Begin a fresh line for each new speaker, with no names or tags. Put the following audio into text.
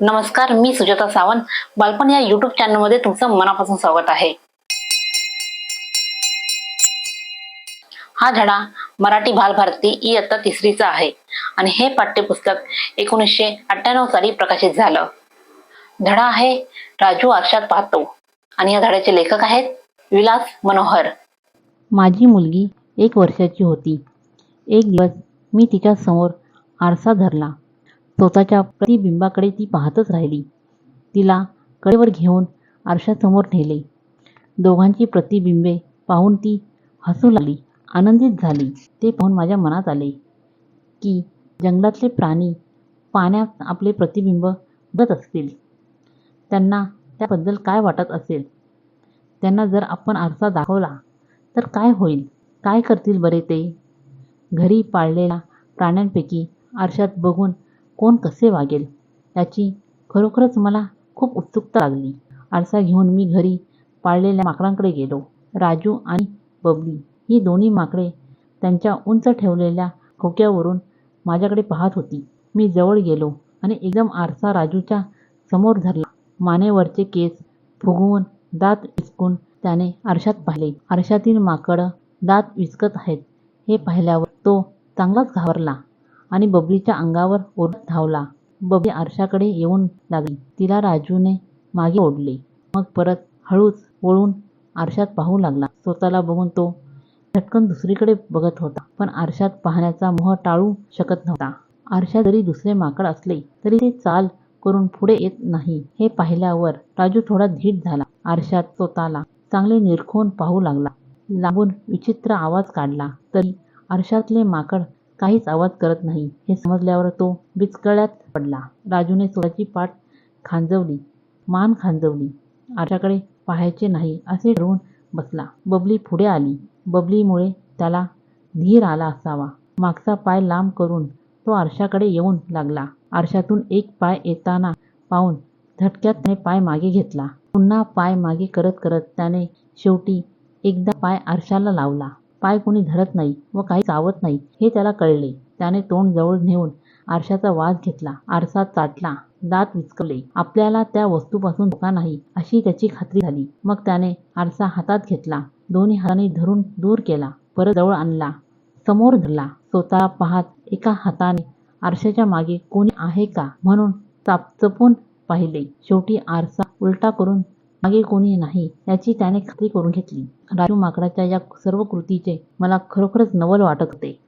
नमस्कार मी सुजाता सावंत. बालपण या युट्यूब चॅनलमध्ये तुमचं मनापासून स्वागत आहे. हा धडा मराठी बालभारती इयत्ता तिसरीचा आहे. आणि हे पाठ्यपुस्तक एकोणीसशे अठ्ठ्याण्णव साली प्रकाशित झालं. धडा आहे राजू आरशात पाहतो. आणि या धड्याचे लेखक आहेत विलास मनोहर.
माझी मुलगी एक वर्षाची होती. एक दिवस मी तिच्यासमोर आरसा धरला. स्वतःच्या प्रतिबिंबाकडे ती पाहतच राहिली. तिला कडेवर घेऊन आरशासमोर नेले. दोघांची प्रतिबिंबे पाहून ती हसू लागली. आनंदित झाली. ते पाहून माझ्या मनात आले की जंगलातले प्राणी पाण्यात आपले प्रतिबिंब बघत असतील. त्यांना त्याबद्दल काय वाटत असेल? त्यांना जर आपण आरसा दाखवला तर काय होईल? काय करतील बरे ते? घरी पाळलेल्या प्राण्यांपैकी आरशात बघून कोण कसे वागेल? याची खरोखरच मला खूप उत्सुकता लागली. आरसा घेऊन मी घरी पाळलेल्या माकडांकडे गेलो. राजू आणि बबली ही दोन्ही माकडे त्यांच्या उंच ठेवलेल्या खोक्यावरून माझ्याकडे पाहत होती. मी जवळ गेलो आणि एकदम आरसा राजूच्या समोर धरला. मानेवरचे केस फुगवून दात विचकून त्याने आरशात पाहिले. आरशातील माकडं दात विचकत आहेत हे पाहिल्यावर तो चांगलाच घाबरला. आणि बबलीच्या अंगावर ओढत धावला. बबली आरशाकडे येऊन लागली. तिला राजूने मागे ओढले. मग परत हळूच वळून आरशात पाहू लागला. स्वतःला बघून तो झटकन दुसरीकडे बघत होता. पण आरशात पाहण्याचा मोह टाळू शकत नव्हता. आरशात जरी दुसरे माकड असले तरी ते चाल करून पुढे येत नाही. हे पाहिल्यावर राजू थोडा धीट झाला. आरशात स्वतःला चांगले निरखून पाहू लागला. लांबून विचित्र आवाज काढला. तरी आरशातले माकड काहीच आवाज करत नाही. हे समजल्यावर तो बिचकळ्यात पडला. राजूने स्वतःची पाठ खांजवली मान खांजवली. आरशाकडे पाहायचे नाही असे ठरवून बसला. बबली पुढे आली. बबलीमुळे त्याला धीर आला असावा. मागचा पाय लांब करून तो आरशाकडे येऊन लागला. आरशातून एक पाय येताना पाहून झटक्यात त्याने पाय मागे घेतला. पुन्हा पाय मागे करत करत त्याने शेवटी एकदा पाय आरशाला लावला. पाय कोणी धरत नाही व काही चावत नाही हे त्याला कळले. त्याने तोंड जवळ नेऊन आरशाचा वास घेतला आरसा चाटला दात विचकले आपल्याला त्या वस्तूपासून धोका नाही अशी त्याची खात्री झाली. मग त्याने आरसा हातात घेतला दोन्ही हाताने धरून दूर केला परत जवळ आणला समोर धरला. स्वतः पाहत एका हाताने आरशाच्या मागे कोणी आहे का म्हणून चापचपून पाहिले. शेवटी आरसा उलटा करून मागे कोणी नाही याची त्याने खात्री करून घेतली. राजू माकडाच्या या सर्व कृतीचे मला खरोखरच नवल वाटत होते.